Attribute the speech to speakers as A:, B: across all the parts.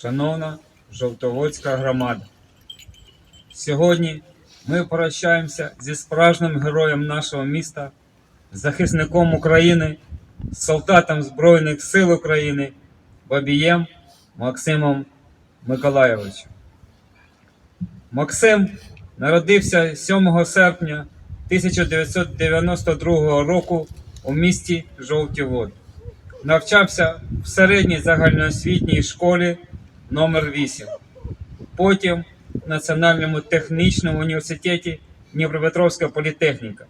A: шановна Жовтоводська громада. Сьогодні ми прощаємося зі справжнім героєм нашого міста, захисником України, солдатом Збройних сил України Бабієм Максимом Миколайовичем. Максим народився 7 серпня 1992 року у місті Жовті Води. Навчався в середній загальноосвітній школі номер 8 Потім в Національному технічному університеті Дніпропетровська політехніка,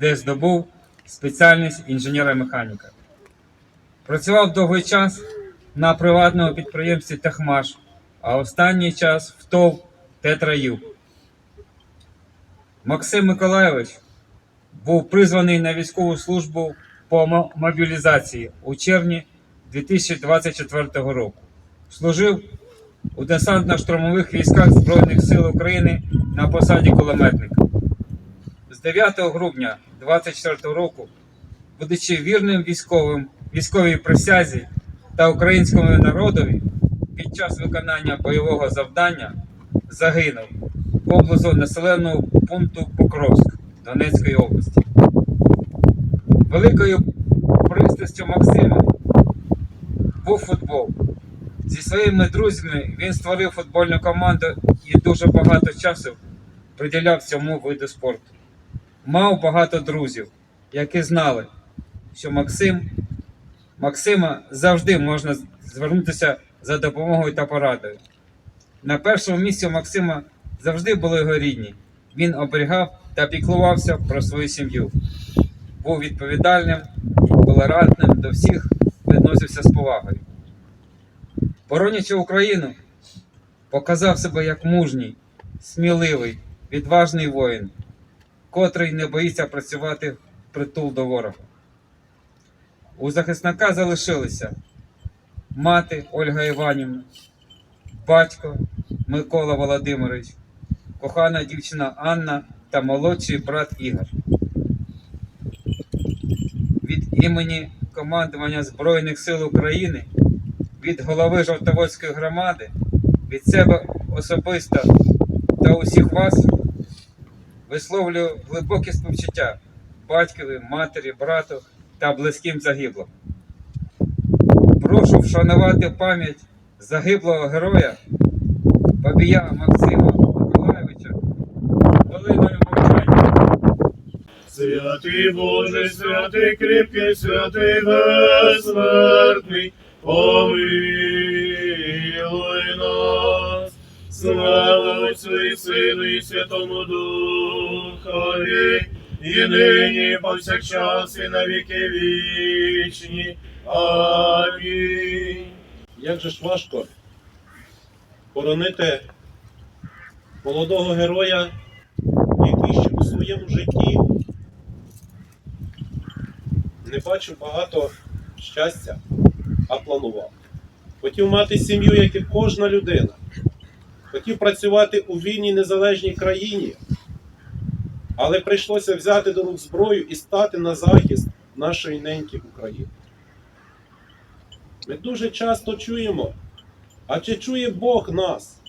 A: де здобув спеціальність інженера-механіка. Працював довгий час на приватному підприємстві Техмаш, а останній час в ТОВ Тетраюг. Максим Миколайович був призваний на військову службу по мобілізації у червні 2024 року. Служив у десантно-штурмових військах Збройних сил України на посаді кулеметника. З 9 грудня 2024 року, будучи вірним військовим військовій присязі та українському народові, під час виконання бойового завдання загинув поблизу населеного пункту Покровськ Донецької області. Великою пристрастю Максима був футбол. Зі своїми друзями він створив футбольну команду і дуже багато часу приділяв цьому виду спорту. Мав багато друзів, які знали, що Максим, Максима завжди можна звернутися за допомогою та порадою. На першому місці Максима завжди були його рідні. Він оберігав та піклувався про свою сім'ю. Був відповідальним, толерантним до всіх, відносився з повагою. Боронячи Україну, показав себе як мужній, сміливий, відважний воїн, котрий не боїться працювати притул до ворога. У захисника залишилися мати Ольга Іванівна, батько Микола Володимирович, кохана дівчина Анна та молодший брат Ігор. Від імені командування Збройних сил України, від голови Жовтоводської громади, від себе особисто та усіх вас висловлюю глибоке співчуття батькові, матері, брату та близьким загиблим. Прошу вшанувати пам'ять загиблого героя Бабія Максима Миколайовича хвилиною мовчання.
B: Святий Боже, святий кріпкий, святий безсмертний, помилуй нас, слава Отцю Сину і Святому Духові, і нині повсякчас і на віки вічні. Амінь. Як же ж важко боронити молодого героя, який ще у своєму житті не бачив багато щастя, а планував. Хотів мати сім'ю, як і кожна людина. Хотів працювати у вільній незалежній країні, але прийшлося взяти до рук зброю і стати на захист нашої неньки України. Ми дуже часто чуємо, а чи чує Бог нас?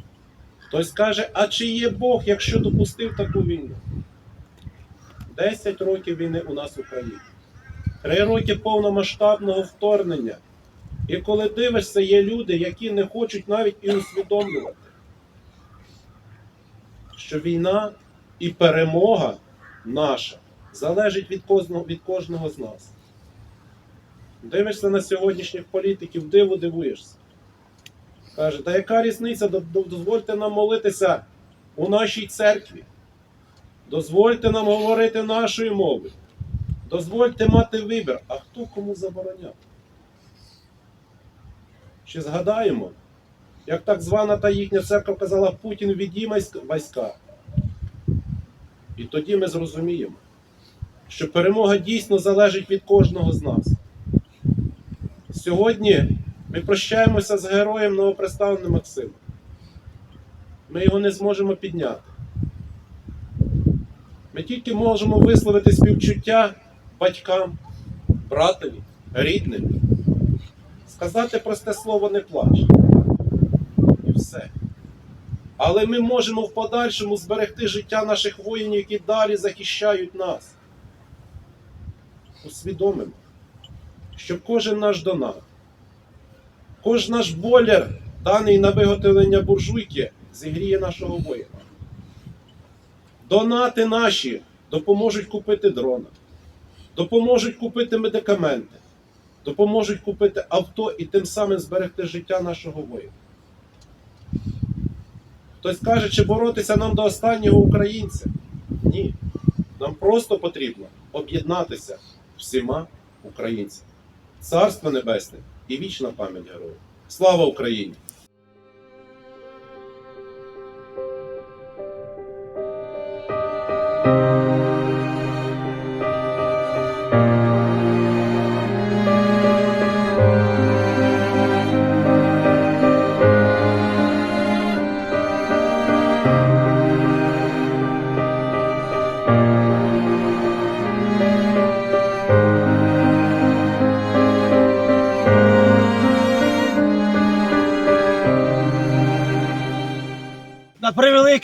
B: Хтось каже, а чи є Бог, якщо допустив таку війну? Десять років війни у нас в Україні. Три роки повномасштабного вторгнення. І коли дивишся, є люди, які не хочуть навіть і усвідомлювати, що війна і перемога наша залежить від кожного, від кожного з нас. Дивишся на сьогоднішніх політиків, диву дивуєшся. Каже, та яка різниця? До- до- Дозвольте нам молитися у нашій церкві. Дозвольте нам говорити нашою мовою. Дозвольте мати вибір, а хто кому забороняв? Чи згадаємо, як так звана та їхня церква казала Путін відіймай війська. І тоді ми зрозуміємо, що перемога дійсно залежить від кожного з нас. Сьогодні ми прощаємося з героєм новоприставленим Максимом. Ми його не зможемо підняти. Ми тільки можемо висловити співчуття батькам, братові, рідним. Сказати просте слово не плач. все. Але ми можемо в подальшому зберегти життя наших воїнів, які далі захищають нас. Усвідомимо, що кожен наш донат, кожен наш боляр, даний на виготовлення буржуйки, зігріє нашого воїна. Донати наші допоможуть купити дрона, допоможуть купити медикаменти, допоможуть купити авто і тим самим зберегти життя нашого воїна. Хтось каже, чи боротися нам до останнього українця? Ні. Нам просто потрібно об'єднатися всіма українцями. Царство Небесне і вічна пам'ять героїв. Слава Україні!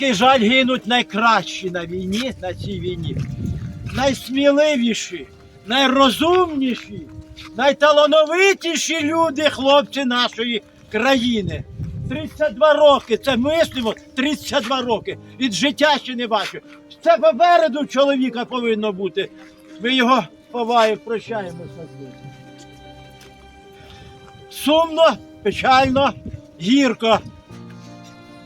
C: Превеликий жаль гинуть найкращі на війні, на цій війні. Найсміливіші, найрозумніші, найталановитіші люди, хлопці нашої країни. 32 роки, це мислимо 32 роки. Від життя ще не бачив. Це попереду чоловіка повинно бути. Ми його ховаємо, прощаємося з ним. Сумно, печально, гірко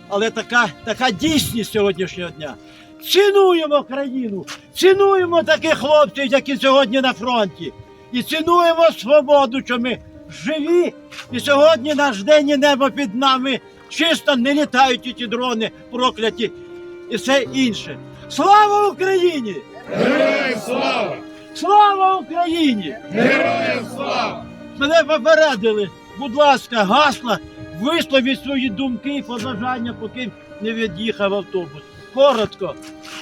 C: але така, така дійсність сьогоднішнього дня. Цінуємо країну, цінуємо таких хлопців, які сьогодні на фронті. І цінуємо свободу, що ми живі. І сьогодні наш день і небо під нами чисто не літають ті дрони прокляті і все інше. Слава Україні!
D: Героям слава!
C: Слава Україні!
D: Героям слава!
C: Мене попередили, будь ласка, гасла, висловіть свої думки і побажання, поки не від'їхав автобус. Коротко.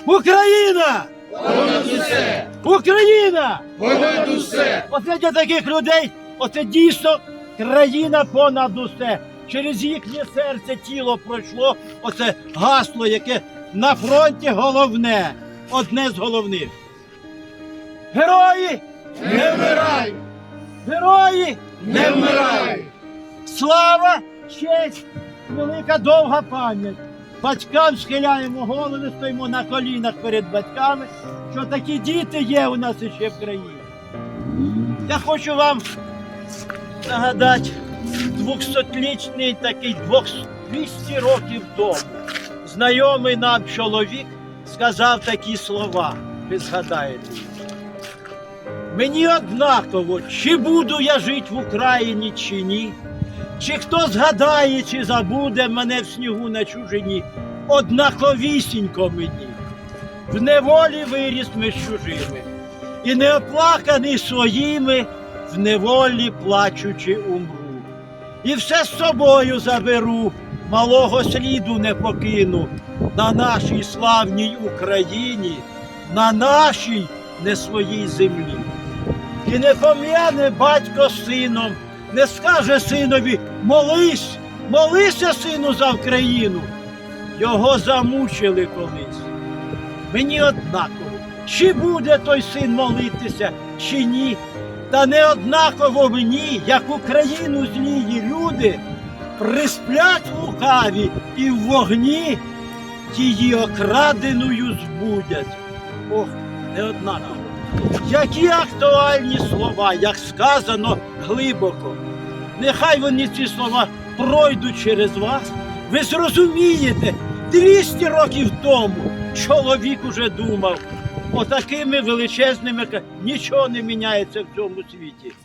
C: Україна!
D: Понад усе!
C: Україна!
D: Понад усе!
C: Оце для таких людей, оце дійсно країна понад усе. Через їхнє серце тіло пройшло оце гасло, яке на фронті головне, одне з головних. Герої!
D: Не вмирай!
C: Герої!
D: Не вмирай!
C: Слава, честь, велика довга пам'ять. Батькам схиляємо голови, стоїмо на колінах перед батьками, що такі діти є у нас іще в країні. Я хочу вам нагадати 200-річний такий 200 років тому. Знайомий нам чоловік сказав такі слова. Ви згадаєте. Мені однаково, чи буду я жити в Україні, чи ні. Чи хто згадає, чи забуде мене в снігу на чужині, однаковісінько мені. В неволі виріс ми з чужими, і не оплаканий своїми, в неволі плачучи умру. І все з собою заберу, малого сліду не покину на нашій славній Україні, на нашій не своїй землі. І не пом'яне батько сином, не скаже синові молись, молися, сину, за Україну. Його замучили колись. Мені однаково, чи буде той син молитися, чи ні. Та не однаково мені, як Україну злії люди, присплять лукаві і в вогні її окраденою збудять. Ох, не однаково. Які актуальні слова, як сказано глибоко. Нехай вони ці слова пройдуть через вас. Ви зрозумієте, 200 років тому чоловік уже думав, отакими величезними нічого не міняється в цьому світі.